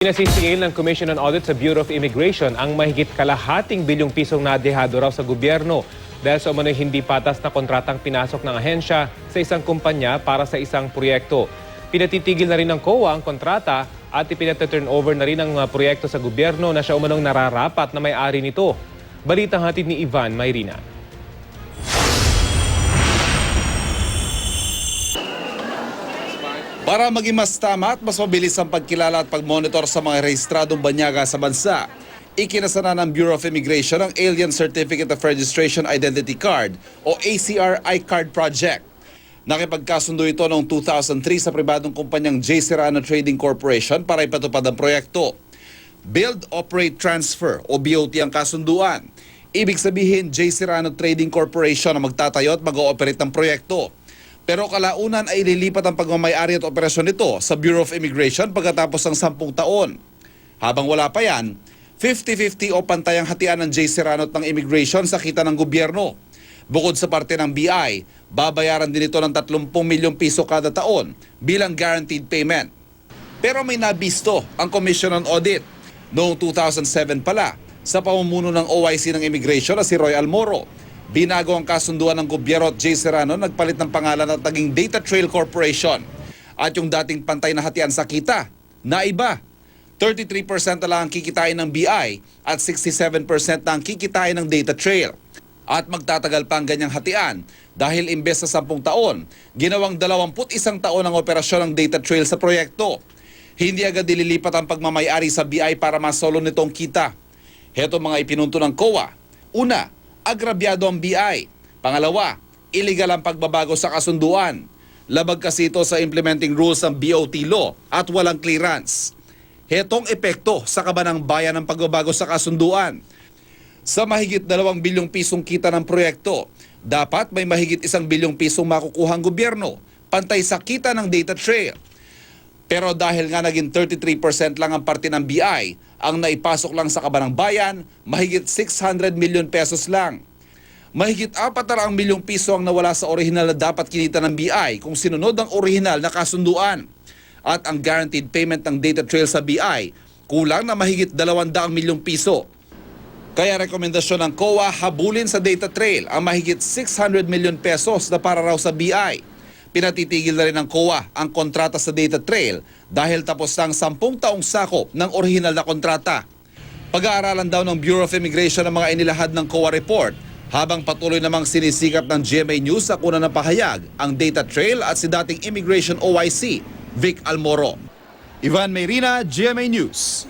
Pinasisingil ng Commission on Audit sa Bureau of Immigration ang mahigit kalahating bilyong pisong nadehado raw sa gobyerno dahil sa umano'y hindi patas na kontratang pinasok ng ahensya sa isang kumpanya para sa isang proyekto. Pinatitigil na rin ng COA ang kontrata at ipinaturn over na rin ang proyekto sa gobyerno na siya umanong nararapat na may-ari nito. Balitang hatid ni Ivan Mayrina. Para maging mas tama at mas mabilis ang pagkilala at pagmonitor sa mga rehistradong banyaga sa bansa, ikinasana ng Bureau of Immigration ang Alien Certificate of Registration Identity Card o ACR iCard Project. Nakipagkasundo ito noong 2003 sa pribadong kumpanyang J. Serrano Trading Corporation para ipatupad ang proyekto. Build, Operate, Transfer o BOT ang kasunduan. Ibig sabihin, J. Serrano Trading Corporation ang magtatayo at mag-ooperate ng proyekto. Pero kalaunan ay ililipat ang pagmamayari at operasyon nito sa Bureau of Immigration pagkatapos ng 10 taon. Habang wala pa yan, 50-50 o pantay ang hatian ng J. Serrano ng immigration sa kita ng gobyerno. Bukod sa parte ng BI, babayaran din ito ng 30 milyong piso kada taon bilang guaranteed payment. Pero may nabisto ang Commission on Audit. Noong 2007 pala, sa pamumuno ng OIC ng Immigration na si Roy Almoro, binago ang kasunduan ng gobyerno at J. Serrano nagpalit ng pangalan at naging Data Trail Corporation. At yung dating pantay na hatian sa kita, naiba. 33% na lang ang kikitain ng BI at 67% na ang kikitain ng Data Trail. At magtatagal pa ang ganyang hatian dahil imbes sa 10 taon, ginawang 21 taon ang operasyon ng Data Trail sa proyekto. Hindi agad dililipat ang pagmamayari sa BI para masolo nitong kita. Heto mga ipinunto ng COA. Una, agrabyado ang BI. Pangalawa, illegal ang pagbabago sa kasunduan. Labag kasi ito sa implementing rules ng BOT law at walang clearance. Hetong epekto sa kabanang bayan ng pagbabago sa kasunduan. Sa mahigit 2 bilyong pisong kita ng proyekto, dapat may mahigit 1 bilyong pisong makukuhang gobyerno, pantay sa kita ng data trail. Pero dahil nga naging 33% lang ang parte ng BI, ang naipasok lang sa kabanang bayan, mahigit 600 million pesos lang. Mahigit 4 na milyong piso ang nawala sa orihinal na dapat kinita ng BI kung sinunod ang orihinal na kasunduan. At ang guaranteed payment ng data trail sa BI, kulang na mahigit 200 milyong piso. Kaya rekomendasyon ng COA habulin sa data trail ang mahigit 600 million pesos na para raw sa BI. Pinatitigil na rin ng COA ang kontrata sa data trail dahil tapos na ang 10 taong sakop ng orihinal na kontrata. Pag-aaralan daw ng Bureau of Immigration ang mga inilahad ng COA report habang patuloy namang sinisikap ng GMA News sa kuna ng pahayag ang data trail at si dating Immigration OIC, Vic Almoro. Ivan Mayrina, GMA News.